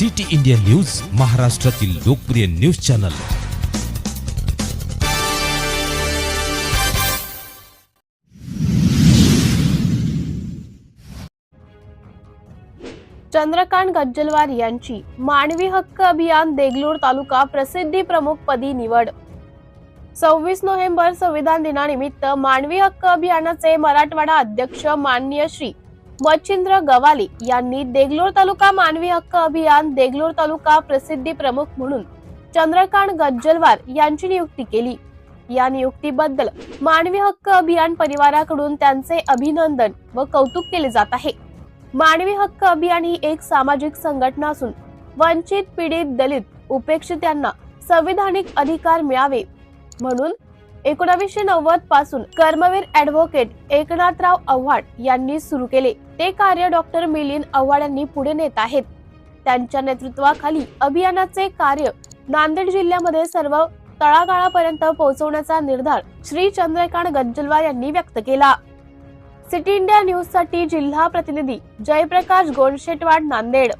City India news महाराष्ट्रातील लोकप्रिय news channel. Chandrakant गज्जलवार यांची मानवी हक्क अभियान देगलूर तालुका प्रसिद्धी प्रमुख पदी निवड. सव्वीस नोव्हेंबर संविधान दिनानिमित्त मानवी हक्क अभियानाचे मराठवाडा अध्यक्ष माननीय श्री मच्छिंद्र गवाली यांनी देगलोर तालुका मानवी हक्क अभियान देगलोर तालुका प्रसिद्धी प्रमुख म्हणून चंद्रकांत गज्जलवार यांची नियुक्ती केली. या नियुक्तीबद्दल मानवी हक्क अभियान परिवाराकडून त्यांचे अभिनंदन व कौतुक केले जात आहे. मानवी हक्क अभियान ही एक सामाजिक संघटना असून वंचित पीडित दलित उपेक्षित यांना संविधानिक अधिकार मिळावे म्हणून एकोणावीसशे नव्वदपासून कर्मवीर ऍडव्होकेट एकनाथराव आव्हाड यांनी सुरू केले. ते कार्य डॉक्टर मिलिंद आव्हाड यांनी पुढे नेत आहेत. त्यांच्या नेतृत्वाखाली अभियानाचे कार्य नांदेड जिल्ह्यामध्ये सर्व तळागाळापर्यंत पोहोचवण्याचा निर्धार श्री चंद्रकांत गज्जलवार यांनी व्यक्त केला. सिटी इंडिया न्यूजसाठी जिल्हा प्रतिनिधी जयप्रकाश गोंडशेटवाड नांदेड.